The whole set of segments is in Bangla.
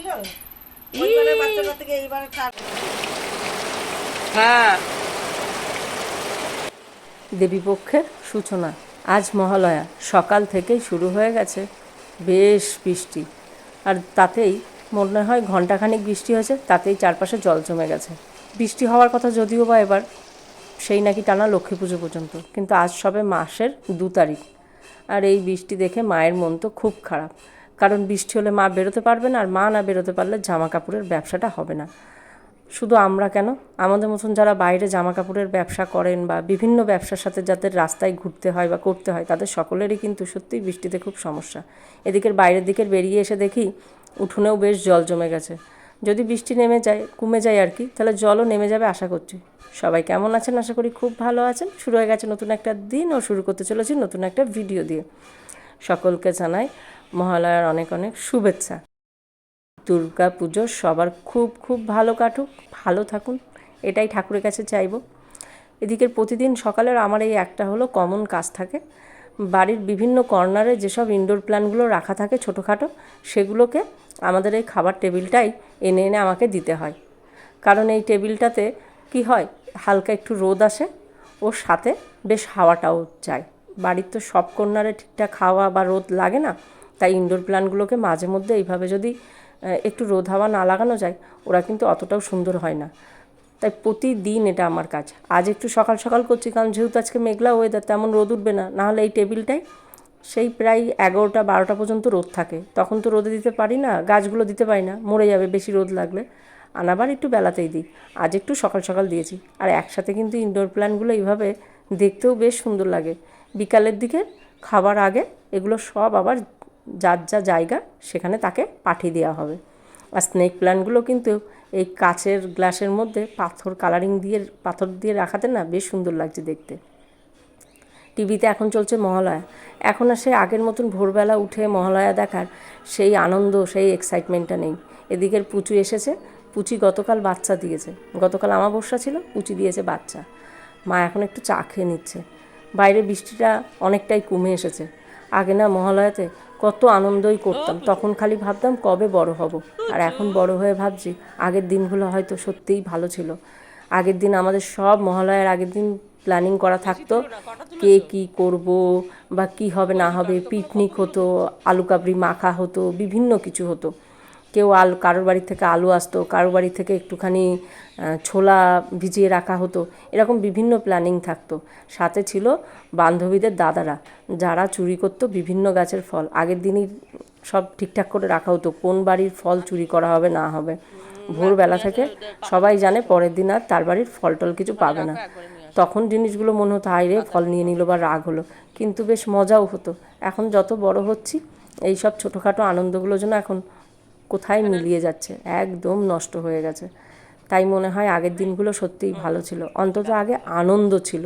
নিল? ওইবারে বাচ্চাটা থেকে এইবারে হ্যাঁ। দেবীপক্ষের সূচনা আজ মহালয়া সকাল থেকেই শুরু হয়ে গেছে। বেশ বৃষ্টি। আর তাতেই মনে হয় ঘন্টাখানিক বৃষ্টি হয়েছে তাতেই চারপাশে জল জমে গেছে। বৃষ্টি হওয়ার কথা যদিও বা এবার সেই নাকি টানা লক্ষ্মী পুজো পর্যন্ত। কিন্তু আজ সবে মাসের দু তারিখ। আর এই বৃষ্টি দেখে মায়ের মন তো খুব খারাপ। কারণ বৃষ্টি হলে মা বেরোতে পারবে না, আর মা না বেরোতে পারলে জামা কাপড়ের ব্যবসাটা হবে না। শুধু আমরা কেন? আমাদের মতন যারা বাইরে জামা কাপড়ের ব্যবসা করেন বা বিভিন্ন ব্যবসার সাথে যাদের রাস্তায় ঘুরতে হয় বা করতে হয়, তাদের সকলেরই কিন্তু সত্যিই বৃষ্টিতে খুব সমস্যা। এদিকের বাইরের দিকের বেরিয়ে এসে দেখি উঠোনেও বেশ জল জমে গেছে। যদি বৃষ্টি নেমে যায়, কমে যায় আর কি, তাহলে জলও নেমে যাবে আশা করছি। সবাই কেমন আছেন? আশা করি খুব ভালো আছেন। শুরু হয়ে গেছে নতুন একটা দিন ও শুরু করতে চলেছি নতুন একটা ভিডিও দিয়ে। সকলকে জানাই মহালয়ার অনেক অনেক শুভেচ্ছা। দুর্গা পুজো সবার খুব খুব ভালো কাটুক, ভালো থাকুন, এটাই ঠাকুরের কাছে চাইব। এদিকের প্রতিদিন সকালের আমার এই একটা হলো কমন কাজ থাকে। বাড়ির বিভিন্ন কর্নারে যেসব ইনডোর প্ল্যানগুলো রাখা থাকে ছোটোখাটো, সেগুলোকে আমাদের এই খাবার টেবিলটাই এনে এনে আমাকে দিতে হয়। কারণ এই টেবিলটাতে কি হয়, হালকা একটু রোদ আসে, ওর সাথে বেশ হাওয়াটাও যায়। বাড়ির তো সব কর্নারে ঠিকঠাক হাওয়া বা রোদ লাগে না তাই ইনডোর প্ল্যান্টগুলোকে মাঝে মধ্যে এইভাবে যদি একটু রোদ হাওয়া না লাগানো যায়, ওরা কিন্তু অতটাও সুন্দর হয় না। তাই প্রতিদিন এটা আমার কাজ। আজ একটু সকাল সকাল করছি, কারণ যেহেতু আজকে মেঘলা ওয়েদার তেমন রোদ উঠবে না। নাহলে এই টেবিলটাই সেই প্রায় এগারোটা, বারোটা পর্যন্ত রোদ থাকে। তখন তো রোদে দিতে পারি না, গাছগুলো দিতে পারি না, মরে যাবে, বেশি রোদ লাগলে। আনাবার একটু বেলাতেই দিই। আজ একটু সকাল সকাল দিয়েছি। আর একসাথে কিন্তু ইনডোর প্ল্যান্টগুলো এইভাবে দেখতেও বেশ সুন্দর লাগে। বিকালের দিকে খাবার আগে, এগুলো সব আবার যার যা জায়গা, সেখানে তাকে পাঠিয়ে দেওয়া হবে। আর স্নেক প্ল্যান্টগুলো কিন্তু এই কাচের গ্লাসের মধ্যে পাথর কালারিং দিয়ে, পাথর দিয়ে রাখাতে না বেশ সুন্দর লাগছে দেখতে। টিভিতে এখন চলছে মহালয়া। এখন আর সেই আগের মতন ভোরবেলা উঠে মহালয়া দেখার সেই আনন্দ, সেই এক্সাইটমেন্টটা নেই। এদিকের পুচু এসেছে। পুচি গতকাল বাচ্চা দিয়েছে। গতকাল আমাবস্যা ছিল, পুচি দিয়েছে বাচ্চা। মা এখন একটু চা খেয়ে নিচ্ছে। বাইরে বৃষ্টিটা অনেকটাই কমে এসেছে। আগে না মহালয়াতে কত আনন্দই করতাম। তখন খালি ভাবতাম কবে বড় হব। আর এখন বড় হয়ে ভাবছি আগের দিনগুলো হয়তো সত্যিই ভালো ছিল। আগের দিন আমাদের সব মহালয়ার আগের দিন প্ল্যানিং করা থাকতো। কে কি করব বা কি হবে না হবে পিকনিক হতো আলু কাবড়ি মাখা হতো বিভিন্ন কিছু হতো। কেউ আলু, কারোর বাড়ি থেকে আলু আসতো, কারোর বাড়ি থেকে একটুখানি ছোলা ভিজিয়ে রাখা হতো, এরকম বিভিন্ন প্ল্যানিং থাকতো। সাথে ছিল বান্ধবীদের দাদারা, যারা চুরি করতো বিভিন্ন গাছের ফল। আগের দিনই সব ঠিকঠাক করে রাখা হতো, কোন বাড়ির ফল চুরি করা হবে, না হবে। ভোরবেলা থেকে সবাই জানে পরের দিন আর তার বাড়ির ফল টল কিছু পাবে না। তখন জিনিসগুলো মনে হতো হাই রে, ফল নিয়ে নিল বা রাগ হলো। কিন্তু বেশ মজাও হতো। এখন যত বড় হচ্ছি এই সব ছোটোখাটো আনন্দগুলো যেন এখন কোথায় মিলিয়ে যাচ্ছে? একদম নষ্ট হয়ে গেছে। তাই মনে হয় আগের দিনগুলো সত্যিই ভালো ছিল। অন্তত আগে আনন্দ ছিল।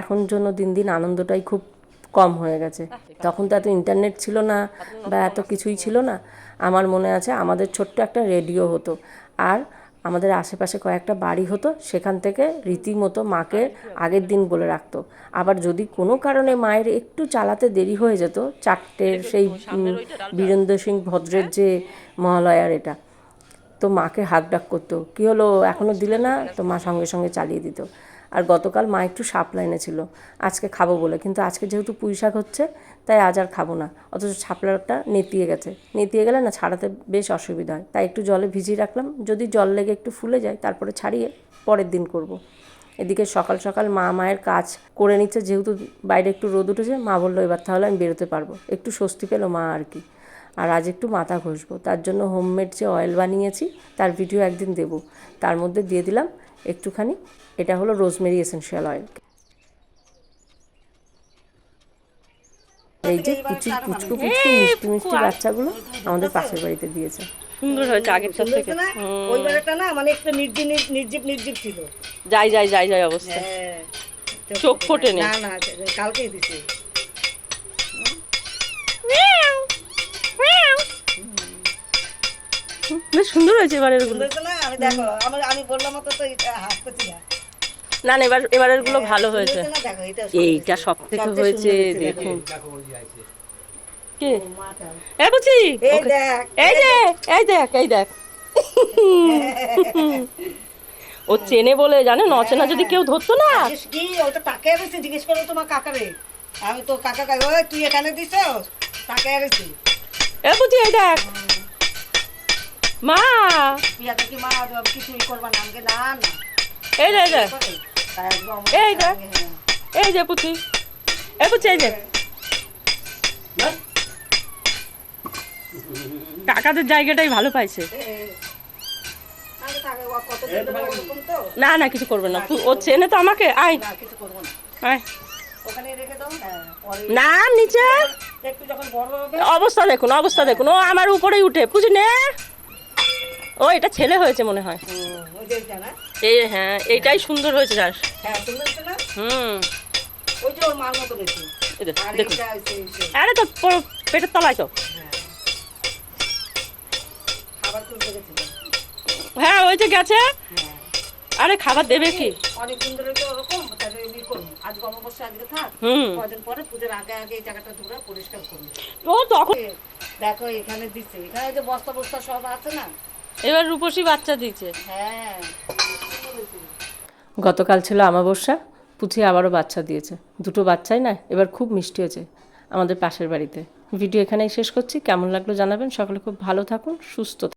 এখন জন্য দিন দিন আনন্দটাই খুব কম হয়ে গেছে। তখন তো এত ইন্টারনেট ছিল না বা এত কিছুই ছিল না। আমার মনে আছে আমাদের ছোট্ট একটা রেডিও হতো। আর আমাদের আশেপাশে কয়েকটা বাড়ি হতো, সেখান থেকে রীতিমতো মাকে আগের দিন বলে রাখত। আবার যদি কোনো কারণে মায়ের একটু চালাতে দেরি হয়ে যেত, চারটের সেই বীরেন্দ্র সিং ভদ্রের যে মহালয়ার এটা, তো মাকে হাক ডাক করতো। কী হলো? এখনও দিলে না? তো মা সঙ্গে সঙ্গে চালিয়ে দিত। আর গতকাল মা একটু সাপ লাইনে ছিল আজকে খাব বলে। কিন্তু আজকে যেহেতু পুঁই শাক হচ্ছে, তাই আজ আর খাব না। অথচ ছাপলাটা নেতিয়ে গেছে। নেতিয়ে গেলে না ছাড়াতে বেশ অসুবিধা হয়। তাই একটু জলে ভিজিয়ে রাখলাম। যদি জল লেগে একটু ফুলে যায়, তারপরে ছাড়িয়ে পরের দিন করব। এদিকে সকাল সকাল মা মায়ের কাজ করে নিচ্ছে। যেহেতু বাইরে একটু রোদ উঠেছে, মা বলল, এবার তাহলে আমি বেরোতে পারব। একটু স্বস্তি পেল মা আর কি। আর আজ একটু মাথা ঘষবো। তার জন্য হোমমেড যে অয়েল বানিয়েছি, তার ভিডিও একদিন দেব। তার মধ্যে দিয়ে দিলাম একটুখানি এটা হলো রোজমেরি এসেনশিয়াল অয়েল। এই যে কুচি কুচকু কুচকু মিষ্টি মিষ্টি বাচ্চাগুলো আমাদের পাশের বাড়িতে দিয়েছে। সুন্দর হয়েছে আগেরটা থেকে। না ওইবারেটা না মানে একটা নির্জীব নির্জীব নির্জীব ছিল। যাই যাই যাই যাই অবস্থা। হ্যাঁ। চোখ ফোটেনি। না। না কালকেই দিছি। বেশ সুন্দর হয়েছে এবারেরগুলো। না? আমি দেখো আমি বললাম মতো তো এটা হাসতেছি না না না এবার এবারেরগুলো ভালো হয়েছে। তো দেখো এইটা সব থেকে হয়েছে দেখুন কে? এ বুঝি? এই দেখ এই দেখ। এই দেখ ও চেনে বলে জানে অচেনা যদি কেউ ধরতো না। জিজ্ঞেস কি ওটা তাকে এসেছে জিজ্ঞেস করো তোমার কাকারে। আমি তো কাকা কাকা তুই এখানে দিছ তাকে এসেছি এ বুঝি এই দেখ। মা! পিয়াকে কি মা কিছুই করবা না আমাকে না না। এই যে। এই যে এই। যে পুচি এই পুচি এই যে কাকাদের জায়গাটাই ভালো পাইছে। না না কিছু করবে না। ও চেনে তো আমাকে। আয়। আয়। না নিচে। অবস্থা দেখুন অবস্থা দেখুন। ও আমার উপরেই উঠে। পুচি নে। ও এটা ছেলে হয়েছে মনে হয়। এই হ্যাঁ এইটাই সুন্দর হয়েছে যাস হ্যাঁ হুম। আর তো পেটের তলায় তো। হ্যাঁ। হ্যাঁ ওই যে গেছে। হ্যাঁ। আরে খাবার দেবে কি? অনেক দিন ধরে তো ওরকম তাহলে এমনি করুন। আজ গমবর্ষে আজকে থাক। কদিন পরে পুজোর আগে আগে এই জায়গাটা পরিষ্কার করুন। ও তখন দেখো এখানে দিচ্ছে। এখানে যে বস্তা বস্তা সব আছে না এবার রূপসী বাচ্চা দিচ্ছে হ্যাঁ। গতকাল ছিল আমাবস্যা পুচি আবারও বাচ্চা দিয়েছে। দুটো বাচ্চাই না এবার খুব মিষ্টি হয়েছে আমাদের পাশের বাড়িতে। ভিডিও এখানেই শেষ করছি কেমন লাগল জানাবেন সকলে খুব ভালো থাকুন সুস্থ থাকুন।